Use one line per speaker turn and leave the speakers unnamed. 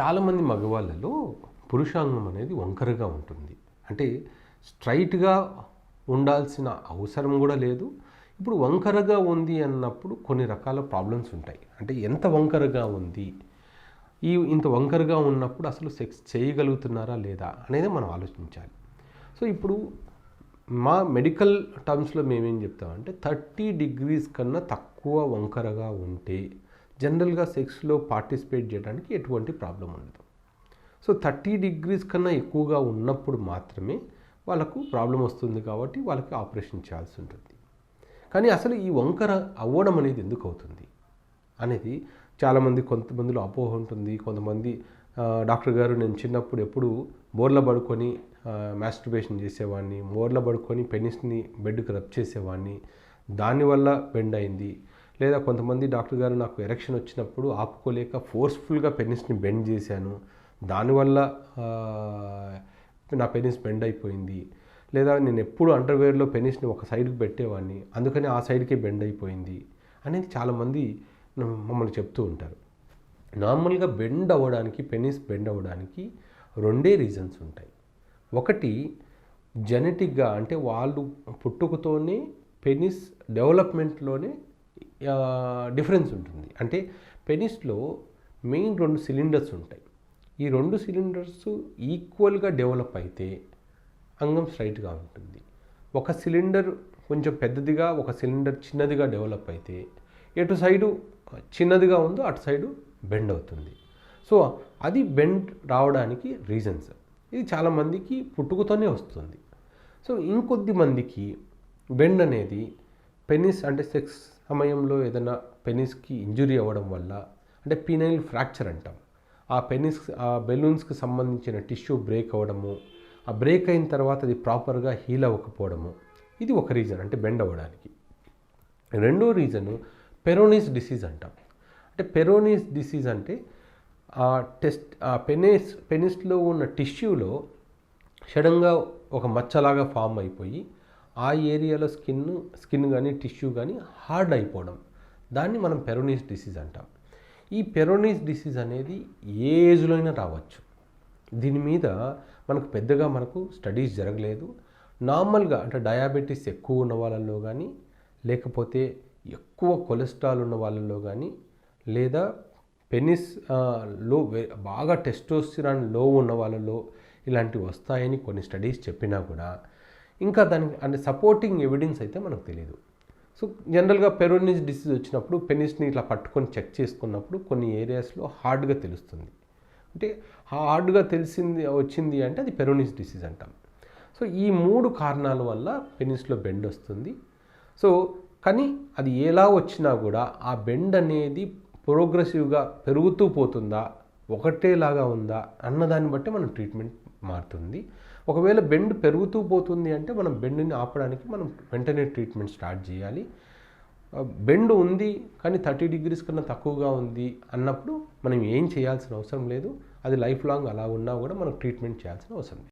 చాలామంది మగవాళ్ళలో పురుషాంగం అనేది వంకరగా ఉంటుంది. అంటే స్ట్రైట్గా ఉండాల్సిన అవసరం కూడా లేదు. ఇప్పుడు వంకరగా ఉంది అన్నప్పుడు కొన్ని రకాల ప్రాబ్లమ్స్ ఉంటాయి. అంటే ఎంత వంకరగా ఉంది? ఈ ఇంత వంకరగా ఉన్నప్పుడు అసలు సెక్స్ చేయగలుగుతున్నారా లేదా అనేది మనం ఆలోచించాలి. సో ఇప్పుడు మా మెడికల్ టర్మ్స్లో మేమేం చెప్తామంటే థర్టీ డిగ్రీస్ కన్నా తక్కువ వంకరగా ఉంటే జనరల్గా సెక్స్లో పార్టిసిపేట్ చేయడానికి ఎటువంటి ప్రాబ్లం ఉండదు. సో థర్టీ డిగ్రీస్ కన్నా ఎక్కువగా ఉన్నప్పుడు మాత్రమే వాళ్ళకు ప్రాబ్లం వస్తుంది కాబట్టి వాళ్ళకి ఆపరేషన్ చేయాల్సి ఉంటుంది. కానీ అసలు ఈ వంకర అవ్వడం అనేది ఎందుకు అవుతుంది? అనేది చాలామంది కొంతమందిలో అపోహ ఉంటుంది. కొంతమంది డాక్టర్ గారు నేను చిన్నప్పుడు ఎప్పుడు బోర్ల పడుకొని మాస్టర్బేషన్ చేసేవాడిని మోర్ల పడుకొని పెనిస్ని బెడ్కి రబ్ చేసేవాడిని. దానివల్ల బెండ్ అయింది. లేదా కొంతమంది డాక్టర్ గారు నాకు ఎరక్షన్ వచ్చినప్పుడు ఆపుకోలేక ఫోర్స్ఫుల్గా పెనిస్ని బెండ్ చేశాను. దానివల్ల నా పెనిస్ బెండ్ అయిపోయింది. లేదా నేను ఎప్పుడు అండర్వేర్లో పెనిస్ని ఒక సైడ్కి పెట్టేవాడిని. అందుకని ఆ సైడ్కే బెండ్ అయిపోయింది అనేది చాలామంది మమ్మల్ని చెప్తూ ఉంటారు. నార్మల్గా బెండ్ అవ్వడానికి పెనిస్ బెండ్ అవ్వడానికి రెండే రీజన్స్ ఉంటాయి. ఒకటి జెనెటిక్గా అంటే వాళ్ళు పుట్టుకతోనే పెనిస్ డెవలప్మెంట్లోనే డిఫరెన్స్ ఉంటుంది. అంటే పెనిస్లో మెయిన్ రెండు సిలిండర్స్ ఉంటాయి. ఈ రెండు సిలిండర్స్ ఈక్వల్గా డెవలప్ అయితే అంగం స్ట్రైట్గా ఉంటుంది. ఒక సిలిండర్ కొంచెం పెద్దదిగా ఒక సిలిండర్ చిన్నదిగా డెవలప్ అయితే ఎటు సైడు చిన్నదిగా ఉందో అటు సైడు బెండ్ అవుతుంది. సో అది బెండ్ రావడానికి రీజన్స్. ఇది చాలామందికి పుట్టుకతోనే వస్తుంది. సో ఇంకొద్ది మందికి బెండ్ అనేది పెనిస్ అంటే సెక్స్ సమయంలో ఏదైనా పెనిస్కి ఇంజురీ అవ్వడం వల్ల అంటే పీనైల్ ఫ్రాక్చర్ అంటాం. ఆ పెనిస్ ఆ బెలూన్స్కి సంబంధించిన టిష్యూ బ్రేక్ అవ్వడము ఆ బ్రేక్ అయిన తర్వాత అది ప్రాపర్గా హీల్ అవ్వకపోవడము ఇది ఒక రీజన్ అంటే బెండ్ అవ్వడానికి. రెండో రీజను పెరోనిస్ డిసీజ్ అంటాం. అంటే పెరోనిస్ డిసీజ్ అంటే ఆ టెస్ట్ ఆ పెనిస్ పెనిస్లో ఉన్న టిష్యూలో సడన్గా ఒక మచ్చలాగా ఫామ్ అయిపోయి ఆ ఏరియాలో స్కిన్ స్కిన్ కానీ టిష్యూ కానీ హార్డ్ అయిపోవడం. దాన్ని మనం పెరోనిస్ డిసీజ్ అంటాం. ఈ పెరోనిస్ డిసీజ్ అనేది ఏ ఏజ్లో అయినా రావచ్చు. దీని మీద మనకు పెద్దగా మనకు స్టడీస్ జరగలేదు. నార్మల్గా అంటే డయాబెటీస్ ఎక్కువ ఉన్న వాళ్ళల్లో కానీ లేకపోతే ఎక్కువ కొలెస్ట్రాల్ ఉన్న వాళ్ళల్లో కానీ లేదా పెనిస్లో బాగా టెస్టోస్టిరాన్లో ఉన్న వాళ్ళలో ఇలాంటివి వస్తాయని కొన్ని స్టడీస్ చెప్పినా కూడా ఇంకా దానికి అంటే సపోర్టింగ్ ఎవిడెన్స్ అయితే మనకు తెలియదు సో జనరల్గా పెరోనిస్ డిసీజ్ వచ్చినప్పుడు పెనిస్ని ఇట్లా పట్టుకొని చెక్ చేసుకున్నప్పుడు కొన్ని ఏరియాస్లో హార్డ్గా తెలుస్తుంది. అంటే హార్డ్గా తెలిసింది వచ్చింది అంటే అది పెరోనిస్ డిసీజ్ అంటాం. సో ఈ మూడు కారణాల వల్ల పెనిస్లో బెండ్ వస్తుంది. సో కానీ అది ఎలా వచ్చినా కూడా ఆ బెండ్ అనేది ప్రోగ్రెసివ్గా పెరుగుతూ పోతుందా? ఒకటేలాగా ఉందా? అన్నదాన్ని బట్టి మనం ట్రీట్మెంట్ మారుతుంది. ఒకవేళ బెండ్ పెరుగుతూ పోతుంది అంటే మనం బెండ్ని ఆపడానికి మనం వెంటనే ట్రీట్మెంట్ స్టార్ట్ చేయాలి. బెండ్ ఉంది కానీ థర్టీ డిగ్రీస్ కన్నా తక్కువగా ఉంది అన్నప్పుడు మనం ఏం చేయాల్సిన అవసరం లేదు. అది లైఫ్ లాంగ్ అలా ఉన్నా కూడా మనం ట్రీట్మెంట్ చేయాల్సిన అవసరం లేదు.